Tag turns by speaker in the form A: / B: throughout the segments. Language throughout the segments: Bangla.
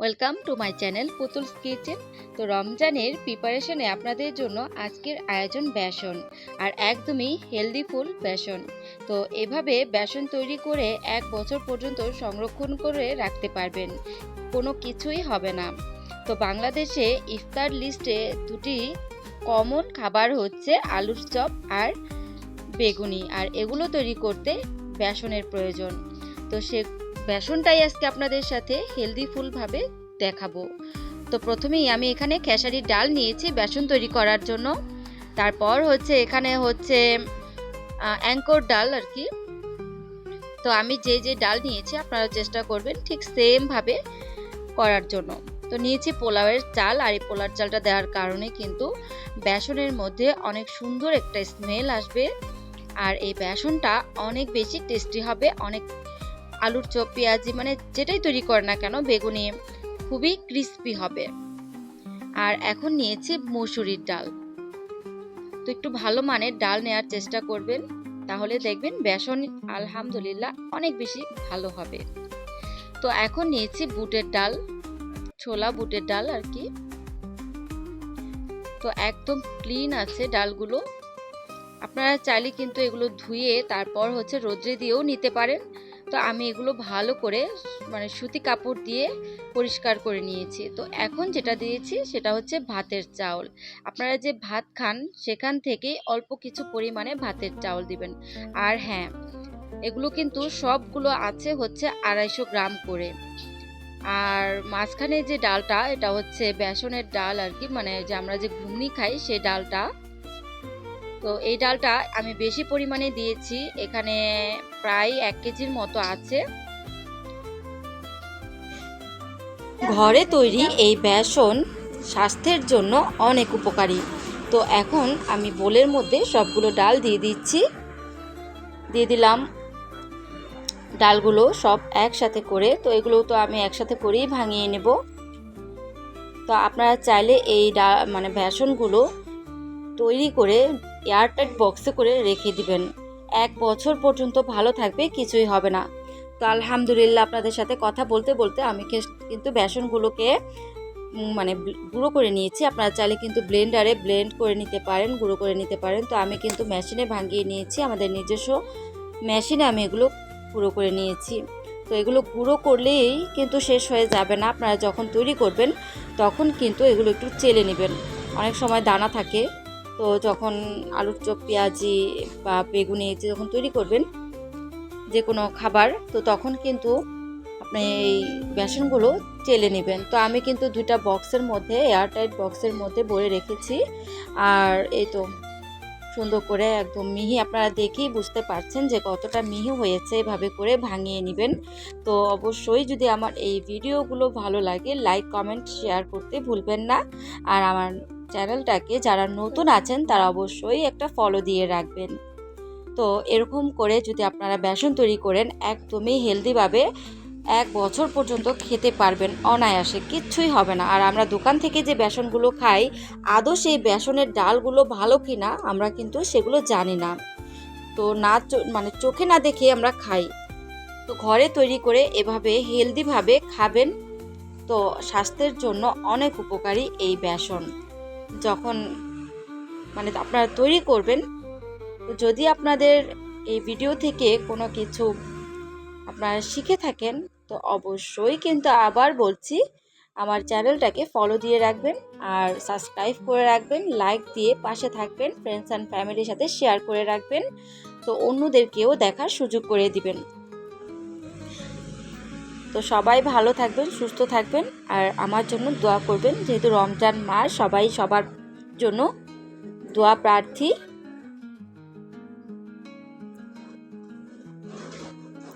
A: Welcome to my channel Putul's kitchen তো রমজানের প্রিপারেশনে আপনাদের জন্য আজকের আয়োজন বেসন, আর একদমই হেলদি ফুল বেসন। তো এভাবে বেসন তৈরি করে এক বছর পর্যন্ত সংরক্ষণ করে রাখতে পারবেন, কোনো কিছুই হবে না। তো বাংলাদেশে ইফতার লিস্টে দুটি কমন খাবার হচ্ছে আলুর চপ আর বেগুনি, আর এগুলো তৈরি করতে বেসনের প্রয়োজন। তো সে বেসনটাই আজকে আপনাদের সাথে হেলদি ফুলভাবে দেখাবো। তো প্রথমেই আমি এখানে খেসারির ডাল নিয়েছি বেসন তৈরি করার জন্য। তারপর হচ্ছে এখানে হচ্ছে অ্যাঙ্কর ডাল আর কি। তো আমি যে যে ডাল নিয়েছি আপনারা চেষ্টা করবেন ঠিক সেমভাবে করার জন্য। তো নিয়েছি পোলাওয়ের চাল আর এই পোলার চালটা দেওয়ার কারণে কিন্তু বেসনের মধ্যে অনেক সুন্দর একটা স্মেল আসবে। আর এই বেসনটা অনেক বেশি টেস্টি হবে, অনেক আলুর চপ, পেঁয়াজি মানে যেটাই তৈরি করে না কেন, বেগুনি খুবই ক্রিস্পি হবে। আর এখন নিয়েছি মসুরির ডাল। তো একটু ভালো মানের ডাল নেওয়ার চেষ্টা করবেন, তাহলে দেখবেন বেসন আলহামদুলিল্লাহ অনেক বেশি ভালো হবে। তো এখন নিয়েছি বুটের ডাল, ছোলা বুটের ডাল আর কি। তো একদম ক্লিন আছে ডালগুলো। আপনারা চাইলে কিন্তু এগুলো ধুয়ে তারপর হচ্ছে রোদ্রে দিয়েও নিতে পারেন। তো আমি এগুলো ভালো করে মানে সুতি কাপড় দিয়ে পরিষ্কার করে নিয়েছি। তো এখন যেটা দিয়েছি সেটা হচ্ছে ভাতের চাউল। আপনারা যে ভাত খান সেখান থেকেই অল্প কিছু পরিমাণে ভাতের চাউল দিবেন। আর হ্যাঁ এগুলো কিন্তু সবগুলো আছে হচ্ছে আড়াইশো গ্রাম করে। আর মাঝখানে যে ডালটা, এটা হচ্ছে বেসনের ডাল আর কি মানে যে আমরা যে ঘুগনি খাই সেই ডালটা তো এই ডালটা আমি বেশি পরিমাণে দিয়েছি। এখানে প্রায় এক কেজির মতো আছে। ঘরে তৈরি এই বেসন স্বাস্থ্যের জন্য অনেক উপকারী। তো এখন আমি বোলের মধ্যে সবগুলো ডাল দিয়ে দিচ্ছি। দিয়ে দিলাম ডালগুলো সব একসাথে করে। তো এগুলো তো আমি একসাথে করেই ভাঙিয়ে নেব। তো আপনারা চাইলে এই ডা মানে বেসনগুলো তৈরি করে এয়ারটাইট বক্সে করে রেখে দিবেন। এক বছর পর্যন্ত ভালো থাকবে, কিছুই হবে না। তো আলহামদুলিল্লাহ আপনাদের সাথে কথা বলতে বলতে আমি কিন্তু বেসনগুলোকে মানে গুঁড়ো করে নিয়েছি। আপনারা চাইলে কিন্তু ব্লেন্ডারে ব্লেন্ড করে নিতে পারেন, গুঁড়ো করে নিতে পারেন। তো আমি কিন্তু মেশিনে ভাঙিয়ে নিয়েছি। আমাদের নিজস্ব মেশিনে আমি এগুলো গুঁড়ো করে নিয়েছি। তো এগুলো গুঁড়ো করলেই কিন্তু শেষ হয়ে যাবে না। আপনারা যখন তৈরি করবেন, তখন কিন্তু এগুলো একটু চেলে নেবেন। অনেক সময় দানা থাকে। তো যখন আলুর চপ, পেঁয়াজি বা বেগুনি যখন তৈরি করবেন, যে কোনো খাবার, তো তখন কিন্তু আপনি এই বেসনগুলো চেলে নেবেন। তো আমি কিন্তু দুইটা বক্সের মধ্যে এয়ারটাইট বক্সের মধ্যে ভরে রেখেছি। আর এই তো সুন্দর করে একদম মিহি আপনারা দেখেই বুঝতে পারছেন যে কতটা মিহি হয়েছে এভাবে করে ভাঙিয়ে নেবেন। তো অবশ্যই যদি আমার এই ভিডিওগুলো ভালো লাগে লাইক কমেন্ট শেয়ার করতে ভুলবেন না। আর আমার চ্যানেলটাকে যারা নতুন আছেন, তারা অবশ্যই একটা ফলো দিয়ে রাখবেন। তো এরকম করে যদি আপনারা বেসন তৈরি করেন, একদমই হেলদিভাবে এক বছর পর্যন্ত খেতে পারবেন অনায়াসে, কিচ্ছুই হবে না। আর আমরা দোকান থেকে যে বেসনগুলো খাই, আদৌ সেই বেসনের ডালগুলো ভালো কি না আমরা কিন্তু সেগুলো জানি না। তো না মানে চোখে না দেখে আমরা খাই। তো ঘরে তৈরি করে এভাবে হেলদিভাবে খাবেন, তো স্বাস্থ্যের জন্য অনেক উপকারী এই বেসন। যখন মানে আপনারা তৈরি করবেন, তো যদি আপনাদের এই ভিডিও থেকে কোনো কিছু আপনারা শিখে থাকেন তো অবশ্যই কিন্তু আবার বলছি, আমার চ্যানেলটাকে ফলো দিয়ে রাখবেন আর সাবস্ক্রাইব করে রাখবেন লাইক দিয়ে পাশে থাকবেন ফ্রেন্ডস অ্যান্ড ফ্যামিলির সাথে শেয়ার করে রাখবেন, তো অন্যদেরকেও দেখার সুযোগ করে দিবেন। তো সবাই ভালো থাকবেন, সুস্থ থাকবেন আর আমার জন্য দোয়া করবেন, যেহেতু রমজান মাস, সবাই সবার জন্য দোয়া প্রার্থী।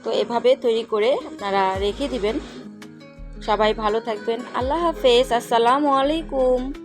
A: তো এভাবে তৈরি করে আপনারা রেখে দিবেন। সবাই ভালো থাকবেন। আল্লাহ হাফেজ। আসসালামু আলাইকুম।